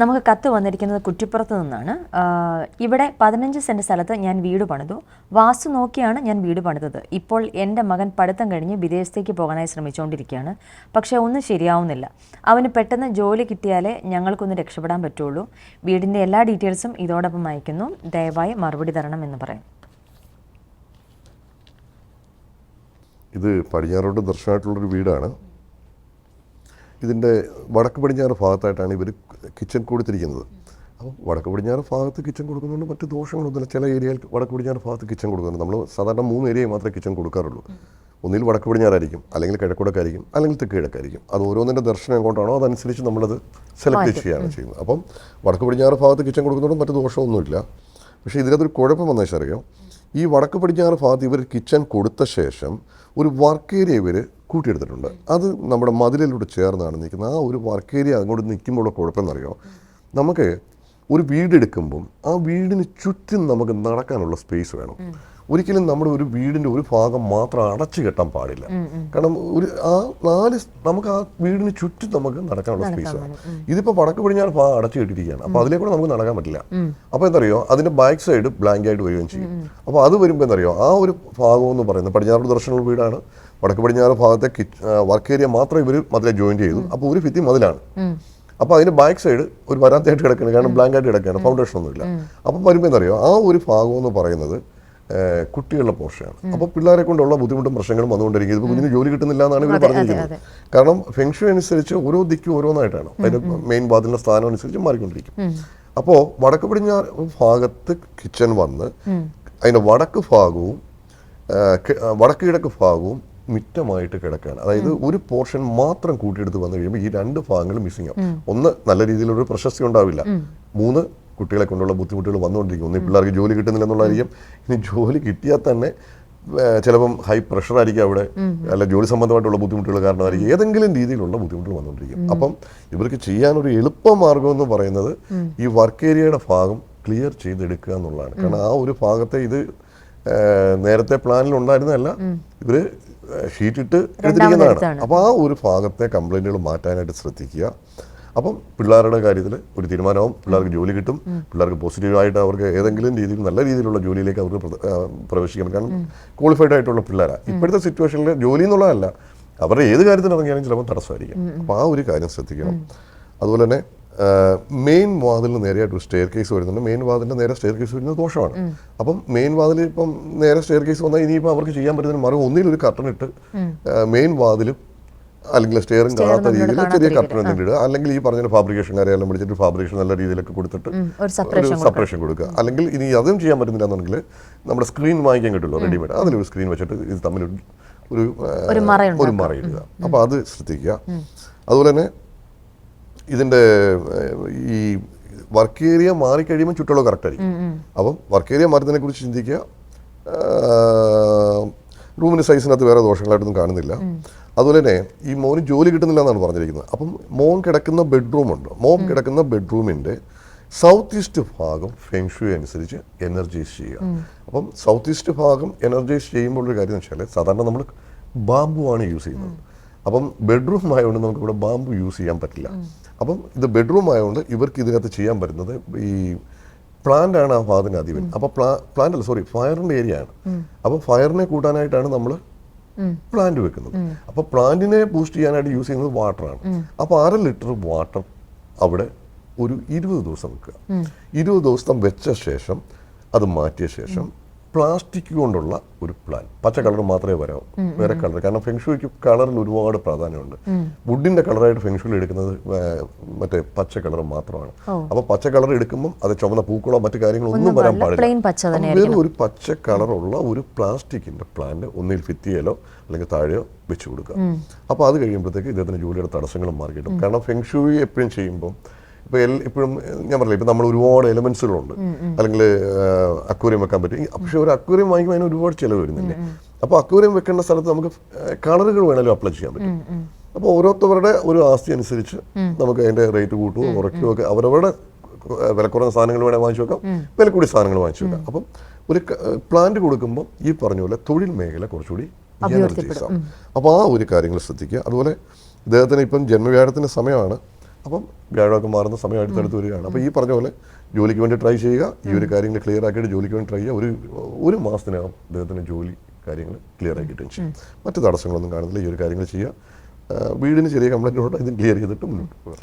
നമുക്ക് കത്ത് വന്നിരിക്കുന്നത് കുറ്റിപ്പുറത്ത് നിന്നാണ്. ഇവിടെ പതിനഞ്ച് സെന്റ് സ്ഥലത്ത് ഞാൻ വീട് പണിതു. വാസ്തു നോക്കിയാണ് ഞാൻ വീട് പണിതത്. ഇപ്പോൾ എന്റെ മകൻ പഠിത്തം കഴിഞ്ഞ് വിദേശത്തേക്ക് പോകാനായി ശ്രമിച്ചുകൊണ്ടിരിക്കുകയാണ് പക്ഷേ ഒന്നും ശരിയാവുന്നില്ല. അവന് പെട്ടെന്ന് ജോലി കിട്ടിയാലേ ഞങ്ങൾക്കൊന്ന് രക്ഷപ്പെടാൻ പറ്റുള്ളൂ. വീടിന്റെ എല്ലാ ഡീറ്റെയിൽസും ഇതോടൊപ്പം അയക്കുന്നു. ദയവായി മറുപടി തരണം എന്ന് പറയും. ഇത് പടിഞ്ഞാറോട്ട് ദർശനമായിട്ടുള്ളൊരു വീടാണ്. ഇതിന്റെ വടക്ക് പടിഞ്ഞാറ് ഭാഗത്തായിട്ടാണ് ഇവർ കിച്ചൺ കൊടുത്തിരിക്കുന്നത്. അപ്പോൾ വടക്ക് പടിഞ്ഞാറ് ഭാഗത്ത് കിച്ചൺ കൊടുക്കുന്നതുകൊണ്ട് മറ്റ് ദോഷങ്ങളൊന്നുമില്ല. ചില ഏരിയയിൽ വടക്ക് പടിഞ്ഞാറ് ഭാഗത്ത് കിച്ചൺ കൊടുക്കുന്നുണ്ട്. നമ്മൾ സാധാരണ മൂന്ന് ഏരിയയിൽ മാത്രമേ കിച്ചൺ കൊടുക്കാറുള്ളൂ. ഒന്നിൽ വടക്ക് പടിഞ്ഞാറായിരിക്കും അല്ലെങ്കിൽ കിഴക്കുടക്കായിരിക്കും അല്ലെങ്കിൽ തെക്ക് കിഴക്കായിരിക്കും. അത് ഓരോന്നിന്റെ ദർശനം എങ്ങോട്ടാണോ അതനുസരിച്ച് നമ്മളത് സെലക്ട് ചെയ്യുകയാണ് ചെയ്യുന്നത്. അപ്പം വടക്ക് പടിഞ്ഞാറ് ഭാഗത്ത് കിച്ചൺ കൊടുക്കുന്നതുകൊണ്ട് മറ്റ് ദോഷമൊന്നുമില്ല. പക്ഷേ ഇതിനകത്തൊരു കുഴപ്പം വന്നാൽ അറിയാം ഈ വടക്ക് പടിഞ്ഞാറ് ഭാഗത്ത് ഇവർ കിച്ചൺ കൊടുത്ത ശേഷം ഒരു വർക്ക് ഏരിയ ഇവർ കൂട്ടിയെടുത്തിട്ടുണ്ട്. അത് നമ്മുടെ മതിലിലൂടെ ചേർന്നാണ് നിൽക്കുന്നത്. ആ ഒരു വർക്ക് ഏരിയ അങ്ങോട്ട് നിൽക്കുമ്പോഴുള്ള കുഴപ്പമെന്നറിയോ? നമുക്ക് ഒരു വീടെടുക്കുമ്പം ആ വീടിന് ചുറ്റും നമുക്ക് നടക്കാനുള്ള സ്പേസ് വേണം. ഒരിക്കലും നമ്മുടെ ഒരു വീടിന്റെ ഒരു ഭാഗം മാത്രം അടച്ചു കെട്ടാൻ പാടില്ല. കാരണം ഒരു ആ നാല് നമുക്ക് ആ വീടിന് ചുറ്റും നമുക്ക് നടക്കാനുള്ള സ്പേസ് വേണം ഇതിപ്പോൾ വടക്ക് പടിഞ്ഞാറ് ഭാഗം അടച്ചു കെട്ടിയിരിക്കുകയാണ്. അപ്പോൾ കൂടെ നമുക്ക് നടക്കാൻ പറ്റില്ല. അപ്പോൾ എന്തറിയോ? അതിന്റെ ബാക്ക് സൈഡ് ബ്ലാങ്ക് ആയിട്ട് വരികയും ചെയ്യും. അപ്പോൾ അത് വരുമ്പോൾ എന്തറിയോ? ആ ഒരു ഭാഗം എന്ന് പറയുന്നത് പടിഞ്ഞാറ് ദർശനമുള്ള വീടാണ്. വടക്ക് പടിഞ്ഞാറ് ഭാഗത്തെ വർക്ക് ഏരിയ മാത്രം ഇവർ മതിലെ ജോയിൻ ചെയ്തു. അപ്പോൾ ഒരു ഭിത്തി മതിലാണ്. അപ്പോൾ അതിന്റെ ബാക്ക് സൈഡ് ഒരു വരാത്തയായിട്ട് കിടക്കുകയാണ്. കാരണം ബ്ലാങ്ക് ആയിട്ട് കിടക്കുകയാണ്. ഫൗണ്ടേഷൻ ഒന്നുമില്ല. അപ്പം വരുമ്പോൾ എന്തറിയോ? ആ ഒരു ഭാഗം എന്ന് പറയുന്നത് കുട്ടികളുടെ പോർഷനാണ് അപ്പോൾ പിള്ളേരെ കൊണ്ടുള്ള ബുദ്ധിമുട്ടും പ്രശ്നങ്ങളും വന്നുകൊണ്ടിരിക്കും. ഇപ്പോൾ കുഞ്ഞിന് ജോലി കിട്ടുന്നില്ല എന്നാണ് ഇവർ പറഞ്ഞിരിക്കുന്നത്. കാരണം ഫെങ്ഷു അനുസരിച്ച് ഓരോ ദിക്കും ഓരോന്നായിട്ടാണ്. അതിന്റെ മെയിൻ ബാധിന്റെ സ്ഥാനം അനുസരിച്ച് മാറിക്കൊണ്ടിരിക്കും. അപ്പോൾ വടക്ക് പടിഞ്ഞാറ് ഭാഗത്ത് കിച്ചൺ വന്ന് അതിന്റെ വടക്ക് ഭാഗവും വടക്ക് കിഴക്ക് ഭാഗവും മിറ്റമായിട്ട് കിടക്കുകയാണ് അതായത് ഒരു പോർഷൻ മാത്രം കൂട്ടിയെടുത്ത് വന്നു കഴിയുമ്പോൾ ഈ രണ്ട് ഭാഗങ്ങളും മിസ്സിംഗ് ആവും ഒന്ന് നല്ല രീതിയിലൊരു പ്രശസ്തി ഉണ്ടാവില്ല. മൂന്ന് കുട്ടികളെ കൊണ്ടുള്ള ബുദ്ധിമുട്ടുകൾ വന്നുകൊണ്ടിരിക്കും. ഒന്ന് പിള്ളേർക്ക് ജോലി കിട്ടുന്നില്ല എന്നുള്ളതായിരിക്കും ഇനി ജോലി കിട്ടിയാൽ തന്നെ ചിലപ്പം ഹൈ പ്രഷർ ആയിരിക്കും അവിടെ. അല്ല ജോലി സംബന്ധമായിട്ടുള്ള ബുദ്ധിമുട്ടുകൾ കാരണമായിരിക്കും. ഏതെങ്കിലും രീതിയിലുള്ള ബുദ്ധിമുട്ടുകൾ വന്നുകൊണ്ടിരിക്കും. അപ്പം ഇവർക്ക് ചെയ്യാനൊരു എളുപ്പമാർഗം എന്ന് പറയുന്നത് ഈ വർക്ക് ഏരിയയുടെ ഭാഗം ക്ലിയർ ചെയ്തെടുക്കുക എന്നുള്ളതാണ്. കാരണം ആ ഒരു ഭാഗത്തെ ഇത് നേരത്തെ പ്ലാനിൽ ഉണ്ടായിരുന്നതല്ല. ഇവർ ഷീറ്റ് ഇട്ട് എടുത്തിരിക്കുന്നതാണ്. അപ്പോൾ ആ ഒരു ഭാഗത്തെ കംപ്ലൈന്റുകൾ മാറ്റാനായിട്ട് ശ്രദ്ധിക്കുക. അപ്പം പിള്ളേരുടെ കാര്യത്തിൽ ഒരു തീരുമാനവും പിള്ളേർക്ക് ജോലി കിട്ടും. പിള്ളേർക്ക് പോസിറ്റീവായിട്ട് അവർക്ക് ഏതെങ്കിലും രീതിയിൽ നല്ല രീതിയിലുള്ള ജോലിയിലേക്ക് അവർക്ക് പ്രവേശിക്കണം കാരണം ക്വാളിഫൈഡ് ആയിട്ടുള്ള പിള്ളേരാണ് ഇപ്പോഴത്തെ സിറ്റുവേഷനിൽ ജോലി എന്നുള്ളതല്ല. അവരുടെ ഏത് കാര്യത്തിന് ഇറങ്ങിയാലും ചിലപ്പോൾ തടസ്സമായിരിക്കും. അപ്പോൾ ആ ഒരു കാര്യം ശ്രദ്ധിക്കണം. അതുപോലെ തന്നെ മെയിൻ വാതിലിന് നേരെയായിട്ട് ഒരു സ്റ്റെയർ കേസ് വരുന്നുണ്ട്. മെയിൻ വാതിലിന്റെ നേരെ സ്റ്റെയർ കേസ് വരുന്നത് ദോഷമാണ്. അപ്പം മെയിൻ വാതിൽ ഇപ്പം നേരെ സ്റ്റെയർ കേസ് വന്നാൽ ഇനിയിപ്പോൾ അവർക്ക് ചെയ്യാൻ പറ്റുന്ന മറുപടി കർട്ടൻ ഇട്ട് മെയിൻ വാതിലും അല്ലെങ്കിൽ സ്റ്റെയറും കാണാത്ത രീതിയിൽ ചെറിയ കർട്ടൻ എന്തെങ്കിലും ഇടുക. അല്ലെങ്കിൽ ഈ പറഞ്ഞ ഫാബ്രിക്കേഷൻകാരെല്ലാം വിളിച്ചിട്ട് ഫാബ്രിക്കേഷൻ നല്ല രീതിയിലൊക്കെ കൊടുത്തിട്ട് ഒരു സപ്പറേഷൻ കൊടുക്കുക. അല്ലെങ്കിൽ ഇനി അതും ചെയ്യാൻ പറ്റുന്നില്ല എന്നുണ്ടെങ്കിൽ നമ്മുടെ സ്ക്രീൻ വാങ്ങിക്കാൻ കിട്ടുമല്ലോ റെഡിമെയ്ഡ് അതിലൊരു സ്ക്രീൻ വെച്ചിട്ട് ഇത് തമ്മിൽ ഒരു- ഒരു മറയിടുക അപ്പോൾ അത് ശ്രദ്ധിക്കുക. അതുപോലെ തന്നെ ഇതിന്റെ ഈ വർക്ക് ഏരിയ മാറിക്കഴിയുമ്പോൾ ചുറ്റുള്ള കറക്റ്റ് ആയിരിക്കും. അപ്പം വർക്ക് ഏരിയ മാറ്റുന്നതിനെ കുറിച്ച് ചിന്തിക്കുക റൂമിന് സൈസിനകത്ത് വേറെ ദോഷങ്ങളായിട്ടൊന്നും കാണുന്നില്ല. അതുപോലെ തന്നെ ഈ മോന് ജോലി കിട്ടുന്നില്ല എന്നാണ് പറഞ്ഞിരിക്കുന്നത്. അപ്പം മോൻ കിടക്കുന്ന ബെഡ്റൂമുണ്ട് മോൻ കിടക്കുന്ന ബെഡ്റൂമിന്റെ സൗത്ത് ഈസ്റ്റ് ഭാഗം ഫെങ്ഷു അനുസരിച്ച് എനർജൈസ് ചെയ്യുക. അപ്പം സൗത്ത് ഈസ്റ്റ് ഭാഗം എനർജൈസ് ചെയ്യുമ്പോൾ ഒരു കാര്യം എന്ന് വെച്ചാൽ സാധാരണ നമ്മൾ ബാമ്പു ആണ് യൂസ് ചെയ്യുന്നത്. അപ്പം ബെഡ്റൂം ആയതുകൊണ്ട് നമുക്ക് ഇവിടെ ബാമ്പു യൂസ് ചെയ്യാൻ പറ്റില്ല. അപ്പം ഇത് ബെഡ്റൂം ആയതുകൊണ്ട് ഇവർക്ക് ഇതിനകത്ത് ചെയ്യാൻ പറ്റുന്നത് ഈ പ്ലാന്റ് ആണ് ആ ഭാഗത്തിന് അധിപൻ. അപ്പോൾ പ്ലാ പ്ലാന്റ് അല്ല സോറി ഫയറിന്റെ ഏരിയ ആണ്. അപ്പോൾ ഫയറിനെ കൂട്ടാനായിട്ടാണ് നമ്മൾ പ്ലാന്റ് വെക്കുന്നത്. അപ്പോൾ പ്ലാന്റിനെ ബൂസ്റ്റ് ചെയ്യാനായിട്ട് യൂസ് ചെയ്യുന്നത് വാട്ടറാണ് അപ്പോൾ അര ലിറ്റർ വാട്ടർ അവിടെ ഒരു ഇരുപത് ദിവസം വെക്കുക. ഇരുപത് ദിവസം വെച്ച ശേഷം അത് മാറ്റിയ ശേഷം പ്ലാസ്റ്റിക് കൊണ്ടുള്ള ഒരു പ്ലാൻ. പച്ച കളർ മാത്രമേ വരാവൂ വേറെ കളർ. കാരണം ഫെങ്ഷുയ്ക്ക് കളറിൽ ഒരുപാട് പ്രാധാന്യമുണ്ട്. വുഡിന്റെ കളറായിട്ട് ഫെങ്ഷുയിൽ എടുക്കുന്നത് മറ്റേ പച്ച കളർ മാത്രമാണ്. അപ്പൊ പച്ച കളർ എടുക്കുമ്പോൾ അത് ചുമന്ന പൂക്കളോ മറ്റു കാര്യങ്ങളോ ഒന്നും വരാൻ പാടില്ല. വെറും ഒരു പച്ച കളറുള്ള ഒരു പ്ലാസ്റ്റിക്കിന്റെ പ്ലാന്റ് ഒന്നിൽ ഭിത്തിയിലോ അല്ലെങ്കിൽ താഴെയോ വെച്ച് കൊടുക്കുക. അപ്പോൾ അത് കഴിയുമ്പോഴത്തേക്ക് ഇദ്ദേഹത്തിന് ജോലിയുടെ തടസ്സങ്ങളും മാറി കിട്ടും കാരണം ഫെങ്ഷുയി എപ്പോഴും ചെയ്യുമ്പോൾ ഇപ്പോൾ എൽ ഇപ്പോഴും ഞാൻ പറഞ്ഞില്ല ഇപ്പം നമ്മൾ ഒരുപാട് എലമെന്റ്സുകളുണ്ട്. അല്ലെങ്കിൽ അക്വേറിയം വെക്കാൻ പറ്റും. പക്ഷെ ഒരു അക്വേറിയം വാങ്ങിക്കുമ്പോൾ അതിന് ഒരുപാട് ചിലവ് വരുന്നില്ലേ? അപ്പോൾ അക്വേറിയം വെക്കേണ്ട സ്ഥലത്ത് നമുക്ക് കളറുകൾ വേണമെങ്കിലും അപ്ലൈ ചെയ്യാൻ പറ്റും. അപ്പോൾ ഓരോരുത്തവരുടെ ഒരു ആസ്തി അനുസരിച്ച് നമുക്ക് അതിന്റെ റേറ്റ് കൂട്ടുകയോ കുറയ്ക്കുകയോ ഒക്കെ അവരവരുടെ വില കുറഞ്ഞ സാധനങ്ങൾ വേണേൽ വാങ്ങിച്ചു വെക്കാം. വില കൂടിയ സാധനങ്ങൾ വാങ്ങിച്ചു വെക്കാം. അപ്പം ഒരു പ്ലാന്റ് കൊടുക്കുമ്പോൾ ഈ പറഞ്ഞ പോലെ തൊഴിൽ മേഖല കുറച്ചുകൂടി ആവും. അപ്പോൾ ആ ഒരു കാര്യങ്ങൾ ശ്രദ്ധിക്കുക. അതുപോലെ ഇദ്ദേഹത്തിന് ഇപ്പം ജന്മവ്യാഴത്തിന്റെ സമയമാണ്. അപ്പം വ്യാഴമൊക്കെ മാറുന്ന സമയം അടുത്തടുത്ത് വരികയാണ്. അപ്പോൾ ഈ പറഞ്ഞ പോലെ ജോലിക്ക് വേണ്ടി ട്രൈ ചെയ്യുക ഈ ഒരു കാര്യങ്ങൾ ക്ലിയർ ആക്കിയിട്ട് ജോലിക്ക് വേണ്ടി ട്രൈ ചെയ്യുക ഒരു ഒരു മാസത്തിനകം അദ്ദേഹത്തിന് ജോലി കാര്യങ്ങൾ ക്ലിയർ ആക്കിയിട്ട് ചെയ്യും മറ്റു തടസ്സങ്ങളൊന്നും കാണുന്നില്ല ഈ ഒരു കാര്യങ്ങൾ ചെയ്യുക. വീടിന് ചെറിയ കംപ്ലൈന്റ് ഉണ്ടോ? ഇതും ക്ലിയർ ചെയ്തിട്ട് മുന്നോട്ട് പോകുക